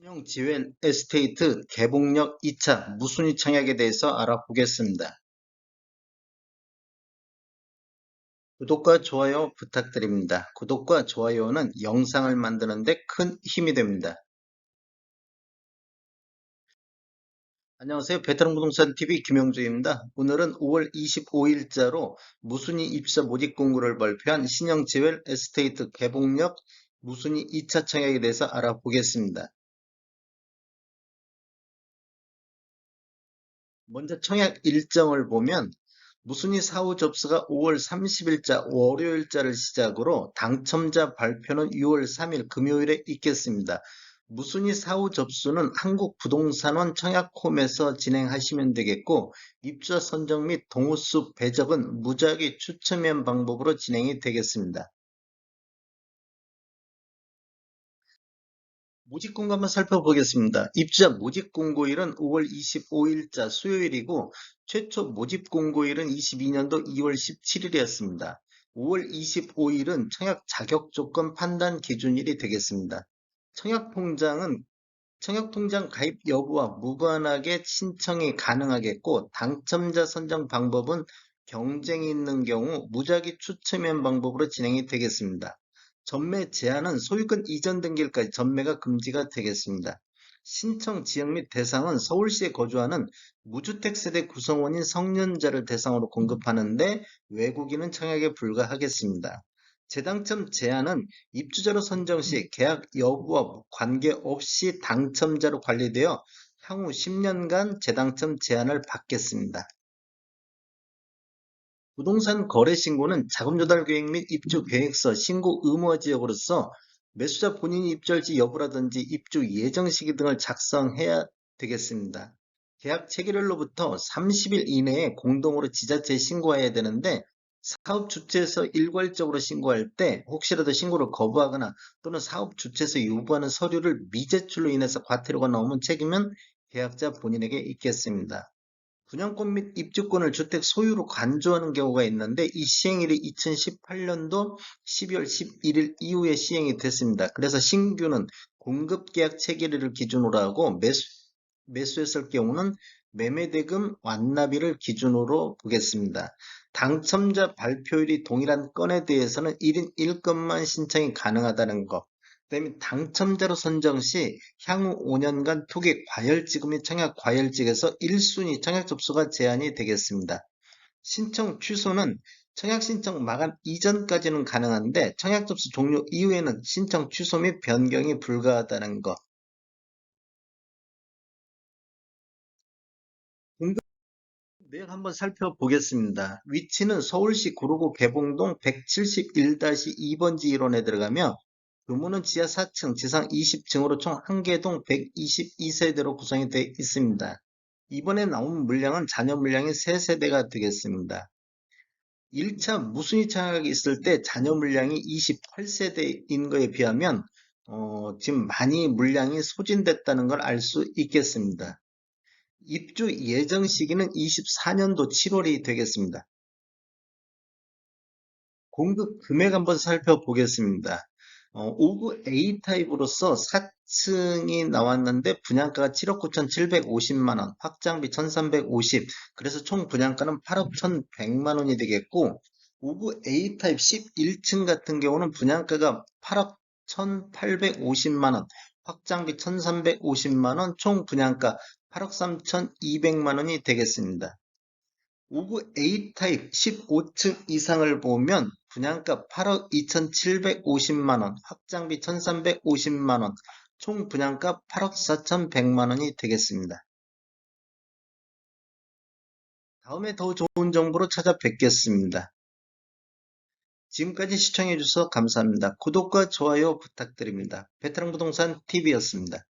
신용 지웰 에스테이트 개봉역 2차 무순위 청약에 대해서 알아보겠습니다. 구독과 좋아요 부탁드립니다. 구독과 좋아요는 영상을 만드는 데 큰 힘이 됩니다. 안녕하세요. 베테랑 부동산 TV 김영주입니다. 오늘은 5월 25일자로 무순위 입사 모집 공고를 발표한 신영 지웰 에스테이트 개봉역 무순위 2차 청약에 대해서 알아보겠습니다. 먼저 청약 일정을 보면 무순위 사후 접수가 5월 30일자 월요일자를 시작으로 당첨자 발표는 6월 3일 금요일에 있겠습니다. 무순위 사후 접수는 한국부동산원 청약홈에서 진행하시면 되겠고 입주자 선정 및 동호수 배적은 무작위 추첨연 방법으로 진행이 되겠습니다. 모집 공고 한번 살펴보겠습니다. 입주자 모집 공고일은 5월 25일자 수요일이고 최초 모집 공고일은 22년도 2월 17일이었습니다. 5월 25일은 청약 자격 조건 판단 기준일이 되겠습니다. 청약 통장은 청약 통장 가입 여부와 무관하게 신청이 가능하겠고 당첨자 선정 방법은 경쟁이 있는 경우 무작위 추첨연 방법으로 진행이 되겠습니다. 전매 제한은 소유권 이전 등기일까지 전매가 금지가 되겠습니다. 신청 지역 및 대상은 서울시에 거주하는 무주택 세대 구성원인 성년자를 대상으로 공급하는데 외국인은 청약에 불가하겠습니다. 재당첨 제한은 입주자로 선정 시 계약 여부와 관계없이 당첨자로 관리되어 향후 10년간 재당첨 제한을 받겠습니다. 부동산 거래 신고는 자금 조달 계획 및 입주 계획서, 신고 의무화 지역으로서 매수자 본인이 입주할지 여부라든지 입주 예정 시기 등을 작성해야 되겠습니다. 계약 체결일로부터 30일 이내에 공동으로 지자체에 신고해야 되는데 사업 주체에서 일괄적으로 신고할 때 혹시라도 신고를 거부하거나 또는 사업 주체에서 요구하는 서류를 미제출로 인해서 과태료가 나오면 책임은 계약자 본인에게 있겠습니다. 분양권 및 입주권을 주택 소유로 간주하는 경우가 있는데 이 시행일이 2018년도 12월 11일 이후에 시행이 됐습니다. 그래서 신규는 공급계약 체결일을 기준으로 하고 매수, 매수했을 경우는 매매대금 완납일을 기준으로 보겠습니다. 당첨자 발표일이 동일한 건에 대해서는 1인 1건만 신청이 가능하다는 것. 그다음에 당첨자로 선정 시 향후 5년간 투기 과열지급 및 청약 과열직에서 1순위 청약 접수가 제한이 되겠습니다. 신청 취소는 청약 신청 마감 이전까지는 가능한데 청약 접수 종료 이후에는 신청 취소 및 변경이 불가하다는 것. 내역 한번 살펴보겠습니다. 위치는 서울시 구로구 개봉동 171-2번지 1원에 들어가며 규모는 지하 4층, 지상 20층으로 총 1개동 122세대로 구성이 되어 있습니다. 이번에 나온 물량은 잔여 물량이 3세대가 되겠습니다. 1차 무순위 청약이 있을 때 잔여 물량이 28세대인 것에 비하면 어, 지금 많이 물량이 소진됐다는 걸 알 수 있겠습니다. 입주 예정 시기는 24년도 7월이 되겠습니다. 공급 금액 한번 살펴보겠습니다. 어, 5구 A타입으로서 4층이 나왔는데 분양가가 7억 9,750만원, 확장비 1,350, 그래서 총 분양가는 8억 1,100만원이 되겠고 5구 A타입 11층 같은 경우는 분양가가 8억 1,850만원, 확장비 1,350만원, 총 분양가 8억 3,200만원이 되겠습니다. 5구 A타입 15층 이상을 보면 분양가 8억 2,750만원, 확장비 1,350만원, 총 분양가 8억 4,100만원이 되겠습니다. 다음에 더 좋은 정보로 찾아뵙겠습니다. 지금까지 시청해주셔서 감사합니다. 구독과 좋아요 부탁드립니다. 베테랑 부동산 TV였습니다.